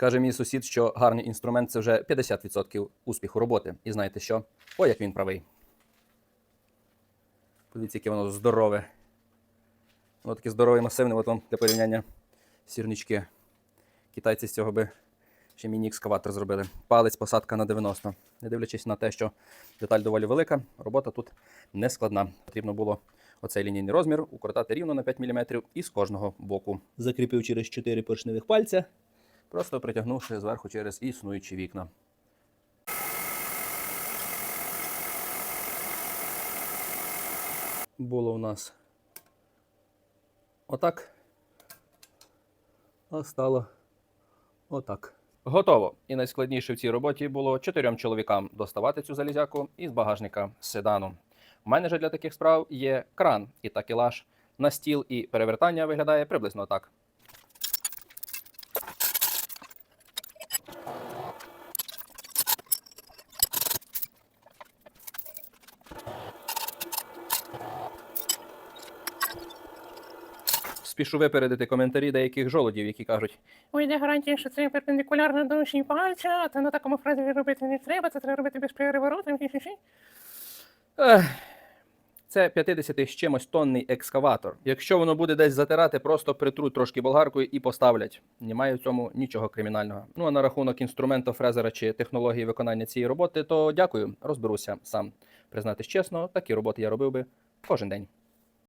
Каже мій сусід, що гарний інструмент це вже 50% успіху роботи. І знаєте що? О, як він правий. Подивіться, яке воно здорове. Воно таке здорове, масивне, от вам для порівняння сірнички. Китайці з цього би ще міні-екскаватор зробили. Палець, посадка на 90. Не дивлячись на те, що деталь доволі велика, робота тут не складна. Потрібно було оцей лінійний розмір укоротати рівно на 5 мм і з кожного боку. Закріпив через 4 поршневих пальця, просто притягнувши зверху через існуючі вікна. Було у нас отак. А стало отак. Готово. І найскладніше в цій роботі було чотирьом чоловікам доставати цю залізяку із багажника седану. У мене же для таких справ є кран і такелаж на стіл, і перевертання виглядає приблизно так. Спішу випередити коментарі деяких жолудів, які кажуть, Ой, де гарантія, що це перпендикулярно до уші пальця, то на такому фразі робити не треба, це треба робити без перевороту. Це 50 з чимось тонний екскаватор. Якщо воно буде десь затирати, просто притруть трошки болгаркою і поставлять. Немає в цьому нічого кримінального. Ну а на рахунок інструменту фрезера чи технології виконання цієї роботи, то дякую, розберуся сам. Признатись чесно, такі роботи я робив би кожен день.